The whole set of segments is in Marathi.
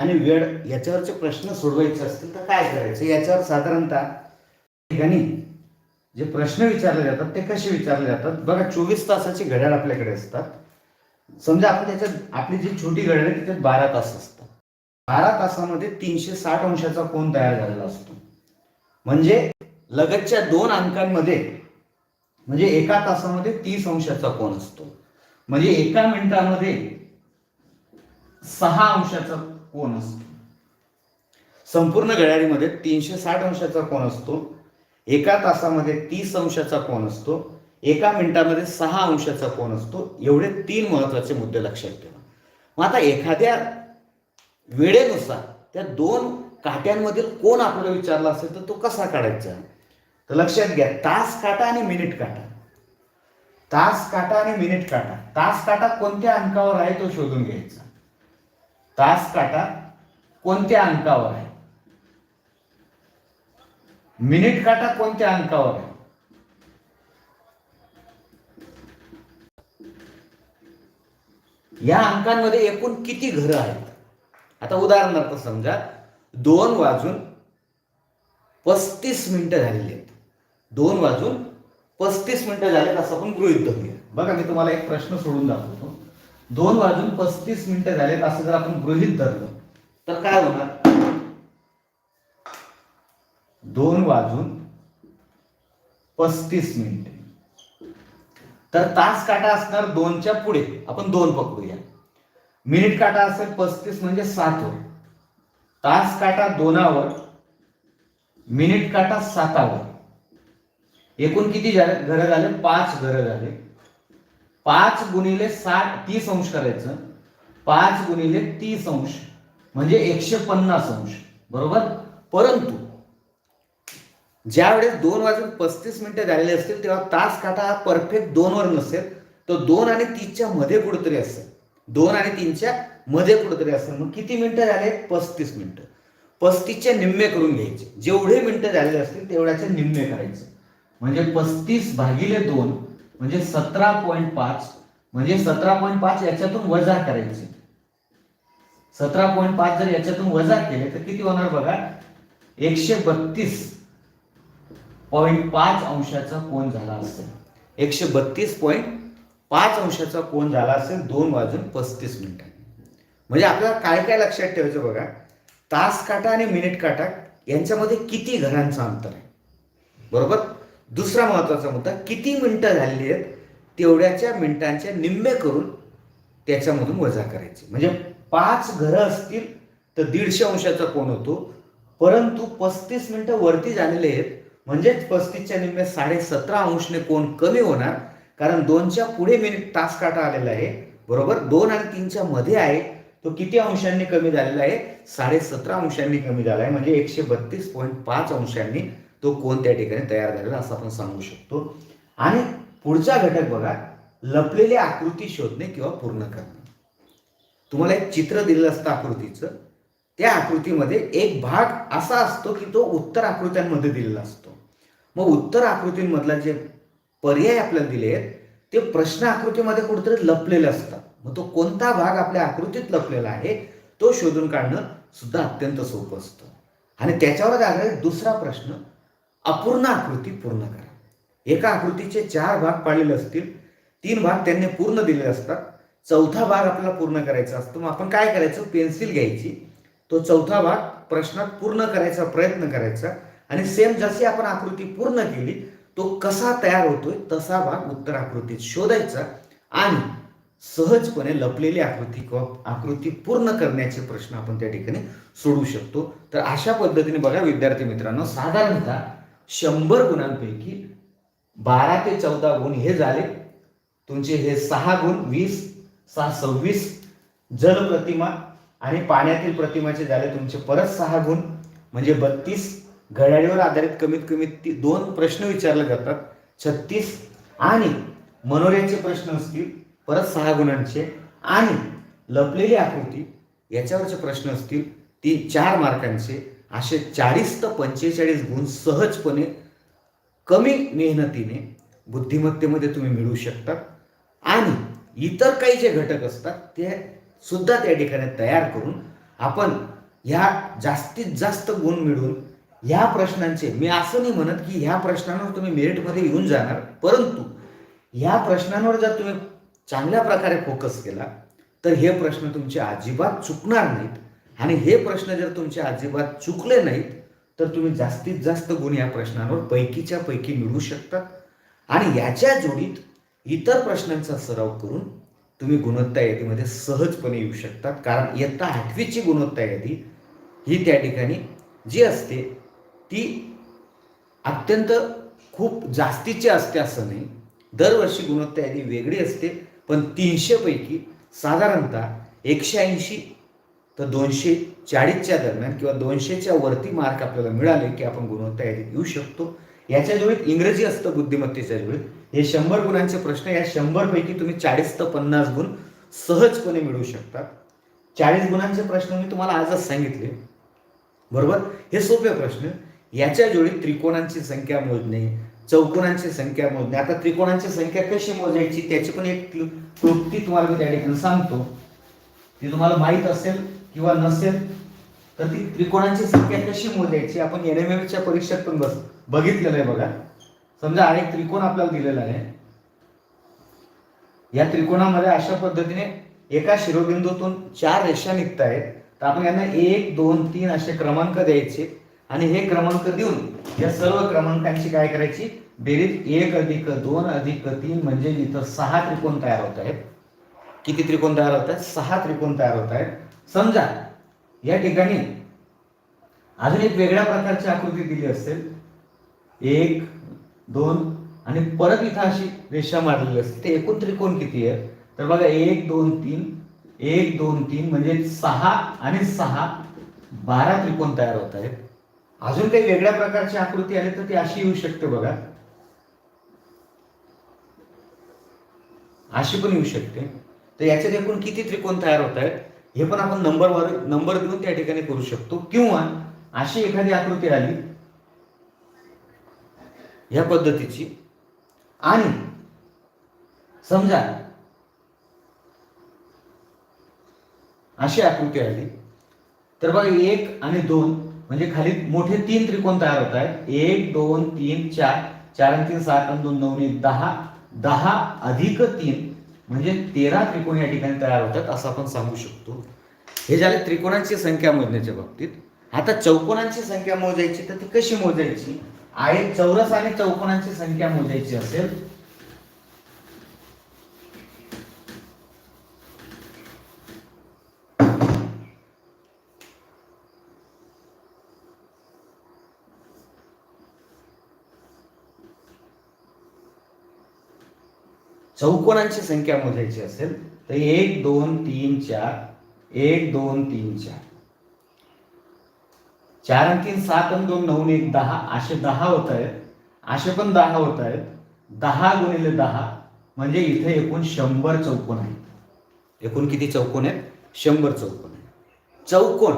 आणि वेळ याच्यावरचे प्रश्न सोडवायचे असतील तर काय करायचं? याच्यावर साधारणतः ठिकाणी जे प्रश्न विचारले जातात ते कसे विचारले जातात? बघा चोवीस तासाची घड्याळ आपल्याकडे असतात. समजा आपण त्याच्यात आपली जी छोटी घड्याळ आहे त्याच्यात बारा तास असतात. बारा तासामध्ये तीनशे साठ अंशाचा कोण तयार झालेला असतो. म्हणजे लगतच्या दोन अंकांमध्ये म्हणजे एका तासामध्ये तीस अंशाचा कोण असतो. म्हणजे एका मिनिटामध्ये सहा अंशाचा कोण असतो? संपूर्ण घड्याळीमध्ये तीनशे साठ अंशाचा कोण असतो. एका तासामध्ये तीस अंशाचा कोण असतो. एका मिनिटामध्ये सहा अंशाचा कोण असतो. एवढे तीन महत्त्वाचे मुद्दे लक्षात ठेवा. मग आता एखाद्या वेळेनुसार त्या दोन काट्यांमधील कोण आपल्याला विचारला असेल तर तो कसा काढायचा? तर लक्षात घ्या तास काटा आणि मिनिट काटा. तास काटा आणि मिनिट काटा. तास काटा कोणत्या अंकावर आहे तो शोधून घ्यायचा? तास काटा कोणत्या अंकावर आहे? मिनिट काटा कोणत्या अंकावर आहे? या अंकांमध्ये एकूण किती घरं आहेत? आता उदाहरणार्थ समजा दोन वाजून पस्तीस मिनिटं झालेली आहेत. दोन वाजून पस्तीस मिनिटं झालेत असं आपण गृहित धरूया. बघा मी तुम्हाला एक प्रश्न सोडून दाखवतो. दोन वाजून पस्तीस मिनिटं झालेत असं जर आपण गृहित धरलं तर काय होणार? दोन वाजून पस्तीस मिनिटे. तर तास काटा असणार दोनच्या पुढे. आपण दोन पकडूया. मिनिट काटा असेल पस्तीस म्हणजे सातवर तास काटा दोनावर मिनिट काटा सातावर. एकूण किती झाले? घरं झाले? पाच घरं झाले. पाच गुणिले साठ तीस अंश करायचं. पाच गुणिले तीस अंश म्हणजे एकशे पन्नास अंश. बरोबर? परंतु ज्या वेळेस दोन वाजून पस्तीस मिनिटं झालेले असतील तेव्हा तास काटा हा परफेक्ट दोनवर नसेल तर दोन आणि तीनच्या मध्ये कुठेतरी असेल दोन आणि तीनच्या मध्ये कुठेतरी असेल मग किती मिनिटं झाले? पस्तीस मिनिटं. पस्तीसचे निम्मे करून घ्यायचे. जेवढे मिनिटं झालेले असतील तेवढ्याचे निम्मे करायचे. म्हणजे पस्तीस भागिले दोन म्हणजे सतरा पॉईंट पाच म्हणजे सतरा पॉईंट पाच याच्यातून वजा करायचे. सतरा पॉईंट पाच जर याच्यातून वजा केले तर किती होणार बघा? एकशे बत्तीस पॉईंट पाच अंशाचा कोण झाला असेल. एकशे बत्तीस पॉईंट पाच अंशाचा कोण झाला असेल दोन वाजून पस्तीस मिनिटांनी म्हणजे आपल्याला काय काय लक्षात ठेवायचं बघा? तास काटा आणि मिनिट काटा यांच्यामध्ये किती घरांचं अंतर आहे? बरोबर? दुसरा महत्त्वाचा मुद्दा किती मिनिटं झालेली आहेत तेवढ्याच्या मिनिटांच्या निम्मे करून त्याच्यामधून वजा करायची. म्हणजे पाच घरं असतील तर दीडशे अंशाचा कोण होतो? परंतु पस्तीस मिनटं वरती झालेले आहेत म्हणजेच पस्तीसच्या निम्मे साडे सतरा अंशने कोण कमी होणार? कारण दोनच्या पुढे मिनिट तास काटा आलेला आहे बरोबर? दोन आणि तीनच्या मध्ये आहे तो किती अंशांनी कमी झालेला आहे? साडे सतरा अंशांनी कमी झाला आहे म्हणजे एकशे बत्तीस पॉईंट पाच अंशांनी तो कोण त्या ठिकाणी तयार झालेला असं आपण सांगू शकतो. आणि पुढचा घटक बघा लपलेली आकृती शोधणे किंवा पूर्ण करणे. तुम्हाला एक चित्र दिलेलं असतं आकृतीचं. त्या आकृतीमध्ये एक भाग असा असतो की तो उत्तर आकृत्यांमध्ये दिलेला असतो. मग उत्तर आकृतींमधला जे पर्याय आपल्याला दिले आहेत ते प्रश्न आकृतीमध्ये कुठेतरी लपलेले असतात. मग तो कोणता भाग आपल्या आकृतीत लपलेला आहे तो शोधून काढणं सुद्धा अत्यंत सोपं असतं. आणि त्याच्यावर आधारित दुसरा प्रश्न अपूर्ण आकृती पूर्ण करा. एका आकृतीचे चार भाग पाळलेले असतील तीन भाग त्यांनी पूर्ण दिलेले असतात. चौथा भाग आपल्याला पूर्ण करायचा असतो. मग आपण काय करायचं? पेन्सिल घ्यायची. तो चौथा भाग प्रश्नात पूर्ण करायचा प्रयत्न करायचा. आणि सेम जशी आपण आकृती पूर्ण केली तो कसा तयार होतोय तसा भाग उत्तर आकृतीत शोधायचा आणि सहजपणे लपलेली आकृती किंवा आकृती पूर्ण करण्याचे प्रश्न आपण त्या ठिकाणी सोडू शकतो. तर अशा पद्धतीने बघा विद्यार्थी मित्रांनो साधारणतः शंभर गुणांपैकी बारा ते चौदा गुण हे झाले. तुमचे हे सहा गुण वीस सहा सव्वीस जल प्रतिमा आणि पाण्यातील प्रतिमाचे झाले तुमचे परत सहा गुण. म्हणजे बत्तीस. घड्याळीवर आधारित कमीत कमी ती दोन प्रश्न विचारले जातात. छत्तीस आणि मनोऱ्याचे प्रश्न असतील परत सहा गुणांचे. आणि लपलेली आकृती याच्यावरचे प्रश्न असतील ती चार मार्कांचे. असे चाळीस तर पंचेचाळीस गुण सहजपणे कमी मेहनतीने बुद्धिमत्तेमध्ये तुम्ही मिळवू शकता. आणि इतर काही जे घटक असतात ते सुद्धा त्या ठिकाणी तयार करून आपण ह्या जास्तीत जास्त गुण मिळून ह्या प्रश्नांचे मी असं नाही म्हणत की ह्या प्रश्नांवर तुम्ही मेरिटमध्ये येऊन जाणार परंतु ह्या प्रश्नांवर जर तुम्ही चांगल्या प्रकारे फोकस केला तर हे प्रश्न तुमचे अजिबात चुकणार नाहीत. आणि हे प्रश्न जर तुमचे अजिबात चुकले नाहीत तर तुम्ही जास्तीत जास्त गुण या प्रश्नांवर पैकीच्या पैकी मिळवू शकतात. आणि याच्या जोडीत इतर प्रश्नांचा सराव करून तुम्ही गुणवत्ता यादीमध्ये सहजपणे येऊ शकतात. कारण इयत्ता आठवीची गुणवत्ता यादी ही त्या ठिकाणी जी असते ती अत्यंत खूप जास्तीची असते असं नाही. दरवर्षी गुणवत्ता यादी वेगळी असते पण तीनशेपैकी साधारणतः एकशे ऐंशी तर दोनशे चाळीसच्या दरम्यान किंवा दोनशेच्या वरती मार्क आपल्याला मिळाले की आपण गुणवत्ता यादीत येऊ शकतो. याच्या जोडीत इंग्रजी असतं बुद्धिमत्तेच्या जोडीत. हे शंभर गुणांचे प्रश्न या शंभरपैकी तुम्ही चाळीस ते पन्नास गुण सहजपणे मिळवू शकतात. चाळीस गुणांचे प्रश्न मी तुम्हाला आजच सांगितले. बरोबर? हे सोपे प्रश्न. याच्या जोडीत त्रिकोणांची संख्या मोजणे चौकोनांची संख्या मोजणे. आता त्रिकोणांची संख्या कशी मोजायची त्याची पण एक कृती क्लुप्ती तुम्हाला मी त्या ठिकाणी सांगतो. ती तुम्हाला माहीत असेल. किंवा नसेल तर ती त्रिकोणांची संख्या कशी मोजायची? आपण एन एम च्या परीक्षेत पण बस बघितलेलं आहे बघा. समजा हा एक त्रिकोण आपल्याला दिलेला आहे. या त्रिकोणामध्ये अशा पद्धतीने एका शिरोबिंदूतून चार रेषा निघत आहेत तर आपण यांना एक दोन तीन असे क्रमांक द्यायचे. आणि हे क्रमांक देऊन या सर्व क्रमांकांची काय करायची? बेरीज एक अधिक दोन अधिक तीन म्हणजे इथं सहा त्रिकोण तयार होत आहेत. किती त्रिकोण तयार होत आहेत? सहा त्रिकोण तयार होत आहेत. समजा या ठिकाणी अजून एक वेगळ्या प्रकारची आकृती दिली असेल. एक दोन आणि परत इथं अशी रेषा मारलेली असते. ते एकूण त्रिकोण किती आहे? तर बघा एक दोन तीन. एक दोन तीन म्हणजे सहा आणि सहा बारा त्रिकोण तयार होत आहेत. अजून काही वेगळ्या प्रकारची आकृती आली तर ती अशी येऊ शकते बघा. अशी पण येऊ शकते. तर याच्यात एकूण किती त्रिकोण तयार होत आहेत? हे पण आपण नंबरवर नंबर देऊन त्या ठिकाणी करू शकतो. किंवा अशी एखादी आकृती आली. या पद्धतीची. आणि समजा अशी आकृती आली. तर बघा एक आणि दोन म्हणजे खाली मोठे तीन त्रिकोण तयार होत आहेत. एक दोन तीन चार. चार आणि तीन सात आणि दोन नऊ एक, दहा. दहा अधिक तीन. म्हणजे तेरा त्रिकोण या ठिकाणी तयार होतात असं आपण सांगू शकतो. हे झाले त्रिकोणांची संख्या मोजण्याच्या बाबतीत. आता चौकोनांची संख्या मोजायची तर ती कशी मोजायची? आहे चौरस आणि चौकोनांची संख्या मोजायची असेल चौकोनांची संख्या मोजायची असेल तर एक दोन तीन चार एक दोन तीन चार. चार आणि तीन सात आणि दोन नऊ एक दहा असे दहा होत आहेत. असे पण दहा होत आहेत. दहा गुणिले दहा म्हणजे इथे एकूण शंभर चौकोन आहेत. एकूण किती चौकोन आहेत? शंभर चौकोन आहेत. चौकोन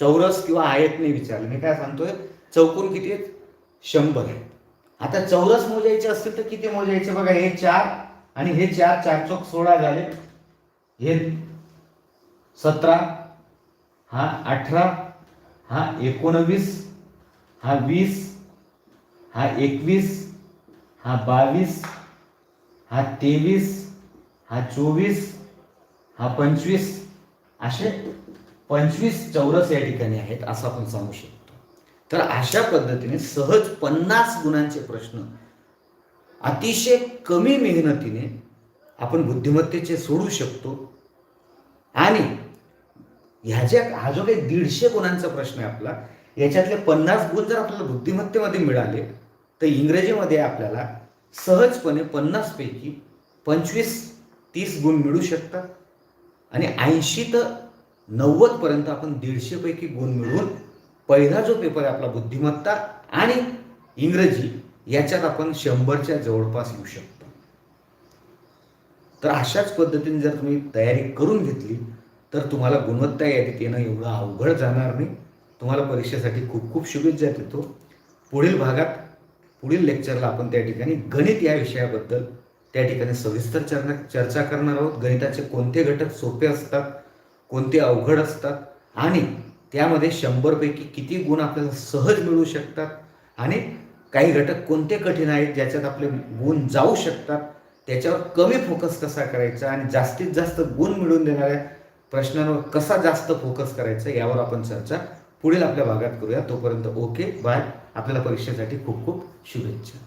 चौरस किंवा आयत नाही विचारलं. मी काय सांगतोय? चौकोन किती आहेत? शंभर आहे आता चौरस मोजायचे असतील तर किती मोजायचे बघा हे चार आणि हे चार चार चौक सोळा झाले. हे सतरा हा अठरा हा एकोणवीस हा वीस हा एकवीस हा बावीस हा तेवीस हा चोवीस हा पंचवीस. असे पंचवीस चौरस या ठिकाणी आहेत असं आपण सांगू शकतो. तर अशा पद्धतीने सहज पन्नास गुणांचे प्रश्न अतिशय कमी मेहनतीने आपण बुद्धिमत्तेचे सोडू शकतो. आणि ह्याच्या हा जो काही दीडशे गुणांचा प्रश्न आहे आपला याच्यातले पन्नास गुण जर आपल्याला बुद्धिमत्तेमध्ये मिळाले तर इंग्रजीमध्ये आपल्याला सहजपणे पन्नासपैकी पंचवीस तीस गुण मिळू शकतात. आणि ऐंशी तर नव्वदपर्यंत आपण दीडशेपैकी गुण मिळवून पहिला जो पेपर आहे आपला बुद्धिमत्ता आणि इंग्रजी याच्यात आपण शंभरच्या जवळपास येऊ शकतो. तर अशाच पद्धतीने जर तुम्ही तयारी करून घेतली तर तुम्हाला गुणवत्ता यादीत येणं एवढं अवघड जाणार नाही. तुम्हाला परीक्षेसाठी खूप खूप शुभेच्छा देतो. पुढील भागात पुढील लेक्चरला आपण त्या ठिकाणी गणित या विषयाबद्दल त्या ठिकाणी सविस्तर चर्चा चर्चा करणार आहोत. गणिताचे कोणते घटक सोपे असतात कोणते अवघड असतात आणि त्यामध्ये शंभरपैकी किती गुण आपल्याला सहज मिळू शकतात आणि काही घटक कोणते कठीण आहेत ज्याच्यात आपले गुण जाऊ शकतात त्याच्यावर कमी फोकस कसा करायचा आणि जास्तीत जास्त गुण मिळवून देणाऱ्या प्रश्नांवर कसा जास्त फोकस करायचा यावर आपण चर्चा पुढील आपल्या भागात करूया. तोपर्यंत ओके बाय आपल्याला परीक्षेसाठी खूप खूप शुभेच्छा.